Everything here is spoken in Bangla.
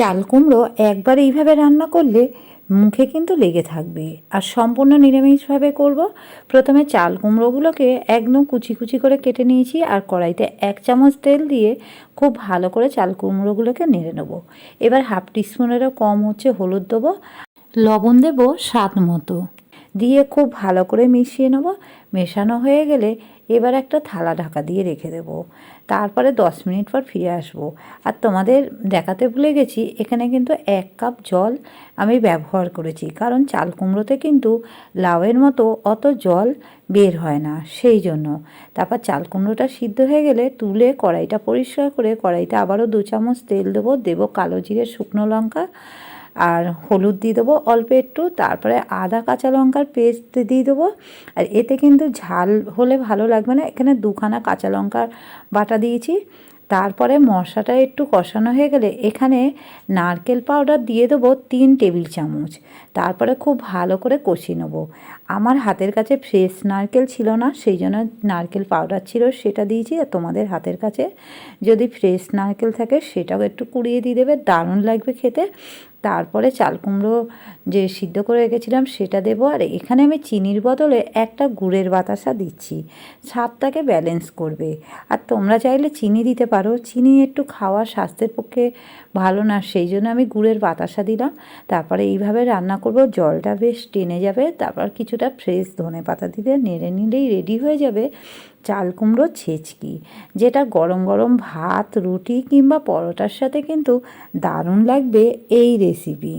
চাল কুমড়ো একবার এইভাবে রান্না করলে মুখে কিন্তু লেগে থাকবে। আর সম্পূর্ণ নিরামিষভাবে করব। প্রথমে চাল কুমড়োগুলোকে একদম কুচি কুচি করে কেটে নিয়েছি আর কড়াইতে এক চামচ তেল দিয়ে খুব ভালো করে চাল কুমড়োগুলোকে নেড়ে নেব। এবার হাফ টিস্পুনেরও কম হচ্ছে হলুদ দেবো। লবণ দেবো স্বাদ মতো। দিয়ে খুব ভালো করে মিশিয়ে নেব। মেশানো হয়ে গেলে এবার একটা থালা ঢাকা দিয়ে রেখে দেব। তারপরে দশ মিনিট পর ফিরে আসব। আর তোমাদের দেখাতে ভুলে গেছি, এখানে কিন্তু এক কাপ জল আমি ব্যবহার করেছি। কারণ চাল কুমড়োতে কিন্তু লাউয়ের মতো অত জল বের হয় না, সেই জন্য। তারপর চাল কুমড়োটা সিদ্ধ হয়ে গেলে তুলে কড়াইটা পরিষ্কার করে, কড়াইতে আবারও দু চামচ তেল দেবো। দেবো কালো জিরে, শুকনো লঙ্কা আর হলুদ দিয়ে দেবো অল্প একটু, তারপরে আদা কাঁচা লঙ্কার পেস্ট দিয়ে দেবো। আর এতে কিন্তু ঝাল হলে ভালো লাগবে না, এখানে দুখানা কাঁচা লঙ্কার বাটা দিয়েছি। তারপরে মশলাটা একটু কষানো হয়ে গেলে এখানে নারকেল পাউডার দিয়ে দেবো তিন টেবিল চামচ। তারপরে খুব ভালো করে কষিয়ে নেব। আমার হাতের কাছে ফ্রেশ নারকেল ছিল না, সেই জন্য নারকেল পাউডার ছিল, সেটা দিয়েছি। আর তোমাদের হাতের কাছে যদি ফ্রেশ নারকেল থাকে, সেটাও একটু কুড়িয়ে দিয়ে দেবে, দারুণ লাগবে খেতে। তারপরে চাল কুমড়ো যে সিদ্ধ করে রেখেছিলাম সেটা দেবো। আর এখানে আমি চিনির বদলে একটা গুড়ের বাতাসা দিচ্ছি। স্বাদটাকে ব্যালেন্স করবে। আর তোমরা চাইলে চিনি দিতে পারো। চিনি একটু খাওয়া স্বাস্থ্যের পক্ষে ভালো না, সেই জন্য আমি গুড়ের বাতাসা দিলাম। তারপরে এইভাবে রান্না করব। জলটা বেশ টেনে যাবে। তারপর কিছুটা ফ্রেশ ধনে পাতা দিলে নেড়ে নিলেই রেডি হয়ে যাবে। চাল কুমড়ো ছেচকি, যেটা গরম গরম ভাত, রুটি কিংবা পরোটার সাথে কিন্তু দারুণ লাগবে এই রেসিপি